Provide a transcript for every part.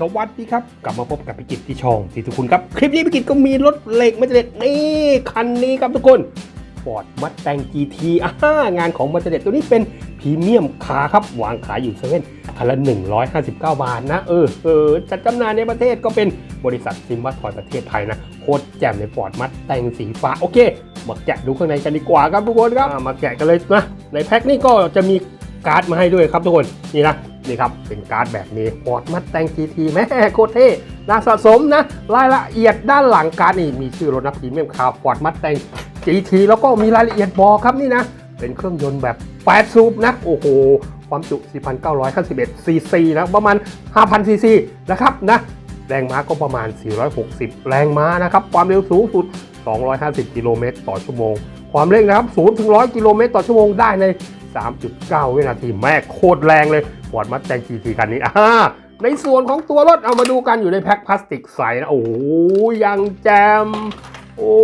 สวัสดีครับ กลับมาพบกับพิกิตที่ช่องที่ทุกคนครับ คลิปนี้พิกิตก็มีรถเหล็กมาเด็ดนี่คันนี้ครับทุกคน Ford Mustang GT อ่างานของมาเด็ดตัวนี้เป็นพรีเมียมคาครับวางขายอยู่เซเว่นคันละ 159 บาทนะ เออเออจัดจำหน่ายในประเทศก็เป็นบริษัทซิมบัตทอยประเทศไทยนะโคตรแจ่มใน Ford Mustang สีฟ้าโอเคมาแกะดูข้างในกันดีกว่าครับทุกคนครับมาแกะกันเลยนะในแพ็คนี่ก็จะมีการ์ดมาให้ด้วยครับทุกคนนี่นะ นี่ครับ เป็นการ์ดแบบนี้ Ford Mustang GT แม่โคตรเท่น่าสะสมนะ รายละเอียดด้านหลังการ์ดนี่มีชื่อรถนะพรีเมียมคาร์ Ford Mustang GT แล้วก็มีรายละเอียดบอกครับนี่นะ เป็นเครื่องยนต์แบบ 8 สูบนะ โอ้โห ความจุ 4,951ซีซีนะ ประมาณ 5,000ซีซีนะครับนะแรงม้าก็ประมาณ 460 แรงม้านะครับ ความเร็วสูงสุด 250 กิโลเมตรต่อชั่วโมง ความเร่งนะครับ0ถึง100 กิโลเมตรต่อชั่วโมงได้ใน 3.9 วินาที แม่โคตรแรงเลย ฟอร์ดมัสแตง GT คันนี้อ่าในส่วนของตัวรถเอามาดูกันอยู่ในแพ็คพลาสติกใสนะ โอ้ยังแจม โอ้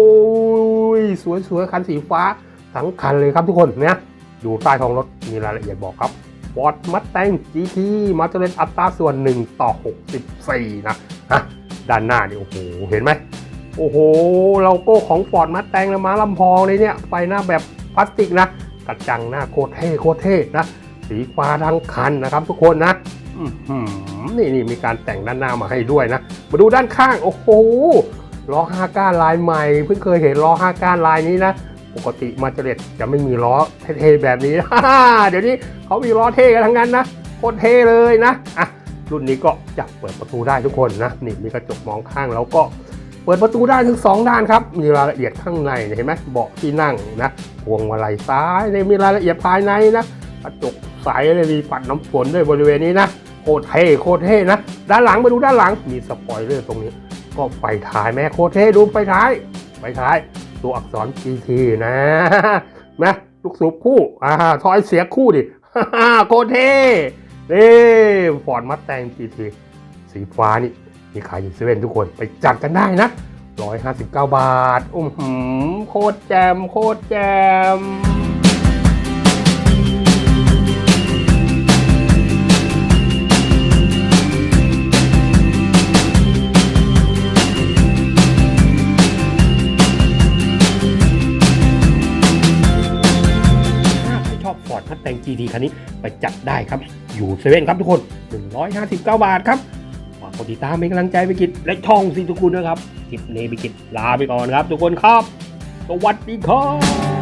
ย สวยๆ คันสีฟ้าทั้งคันเลยครับทุกคนเนี่ยดูใต้ท้องรถมีรายละเอียดบอกครับ Ford Mustang GT มาเตอร์อัตราส่วน 1 ต่อ 64 นะฮะด้านหน้านี่โอ้โห เห็นไหม โอ้โหโลโก้ของ Ford Mustang นะมาลำพองเลยเนี่ยไฟหน้าแบบพลาสติกนะกระจังหน้าโคตรเท่โคตรเท่นะ สีฟ้าทั้งคันนะครับ ทุกคนนะอื้อหือนี่นี่มีการแต่งด้านหน้ามาให้ด้วยนะ มาดูด้านข้าง โอ้โหล้อ5ก้านลายใหม่ เพิ่งเคยเห็นล้อ5ก้านลายนี้นะ ปกติมาเจเลตจะไม่มีล้อเท่ๆแบบนี้ เดี๋ยวนี้เขามีล้อเท่กันทั้งนั้นนะโคตรเท่เลยนะอะรุ่นนี้ก็จะเปิดประตูได้ทุกคนนะ นี่มีกระจกมองข้างแล้วก็เปิดประตูได้ถึง2 ด้านครับ มีรายละเอียดข้างในเห็นไหมเบาะที่นั่งนะพวงมาลัยซ้ายเนี่ยมีรายละเอียดภายในนะ กระจกใสเลยมีปัดน้ำฝนด้วยบริเวณนี้นะโคตรเท่โคตรเท่นะ ด้านหลังมาดูด้านหลังมีสปอยเลอร์ตรงนี้ ก็ไฟท้ายแม่โคตรเท่ดูไฟท้ายไฟท้าย ตัวอักษร GT นะนะลูกสูบคู่อ่าทอยเสียคู่ดิโคตรเท่นี่ฟอร์ดมัสแตง GT สีฟ้านี่มีขายอยู่เซเว่นทุกคนไปจัดกันได้นะ 159 บาท อุ้มหืมโคตรแจม โคตรแจม GT คันนี้ไปจัดได้ครับ อยู่เซเว่นครับทุกคน 159 บาทครับฝากกดติดตามเป็นกำลังใจไปกิจและช่องสิทุกคุณนะครับคลิปนี้ไปกิจลาไปก่อนครับ ทุกคนครับ สวัสดีครับ